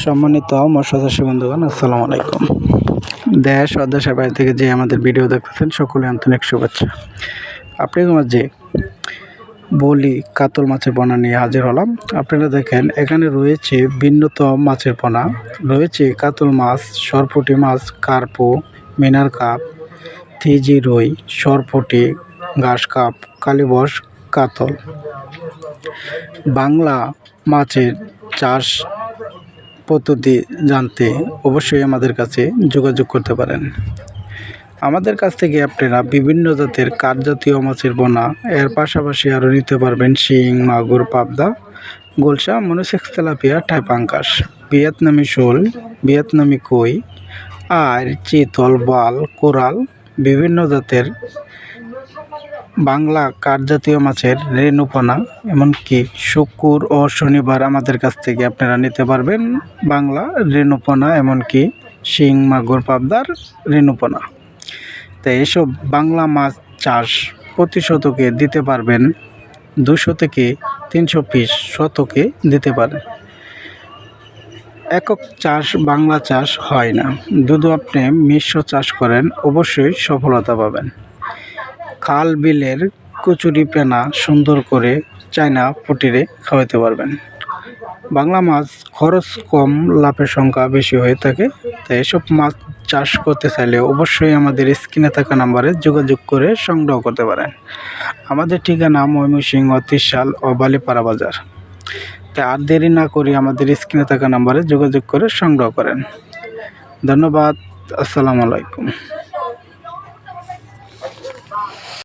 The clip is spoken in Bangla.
সম্মানিত মৎস্যচাষী বন্ধুগণ, আসসালামু আলাইকুম। দেশ ও বাইরে থেকে যে আমাদের ভিডিও দেখতেছেন সকলে আন্তরিক শুভেচ্ছা। আপনাদের মাঝে বলি কাতল মাছের পোনা নিয়ে হাজির হলাম। আপনারা দেখেন, এখানে রয়েছে ভিন্নতম মাছের পোনা রয়েছে কাতল মাছ, সরপুটি মাছ, কার্পো, মিনার কাপ থিজি রুই, সরপুটি, ঘাস কাপ, কালীবস, কাতল। বাংলা মাছের চাষ পদ্ধতি জানতে অবশ্যই আমাদের কাছে যোগাযোগ করতে পারেন। আমাদের কাছ থেকে আপনারা বিভিন্ন জাতের কাঠজাতীয় মাছের বোনা, এর পাশাপাশি আরও নিতে পারবেন শিং, মাগুর, পাবদা, গোলসা, মনোসেক্স, তেলাপিয়া টাইপাঙ্কাস ভিয়েতনামি শোল, ভিয়েতনামি কই আর চিতল, বাল, কোরাল, বিভিন্ন জাতের বাংলা কাঠজাতীয় মাছের রেণুপনা, এমনকি শুক্র ও শনিবার আমাদের কাছ থেকে আপনারা নিতে পারবেন বাংলা রেণুপনা, এমনকি শিং, মাগুর, পাবদার রেণুপনা। তাই এসব বাংলা মাছ চাষ প্রতি শতকে দিতে পারবেন দুশো থেকে তিনশো পিস শতকে দিতে পারেন। একক চাষ বাংলা চাষ হয় না। যদি আপনি মিশ্র চাষ করেন, অবশ্যই সফলতা পাবেন। খাল বিলের কচুরি পেনা সুন্দর করে চায়না পুটিরে খাওয়াতে পারবেন। বাংলা মাছ খরচ কম, লাভের সংখ্যা বেশি হয়ে থাকে, তাই এসব মাছ চাষ করতে চাইলে অবশ্যই আমাদের স্ক্রিনে থাকা নাম্বারে যোগাযোগ করে সংগ্রহ করতে পারেন। আমাদের ঠিকানা ময়মনসিংহ ত্রিশাল ও বালিপাড়া বাজার। তাই আর দেরি না করে আমাদের স্ক্রিনে থাকা নাম্বারে যোগাযোগ করে সংগ্রহ করেন। ধন্যবাদ, আসসালামু আলাইকুম।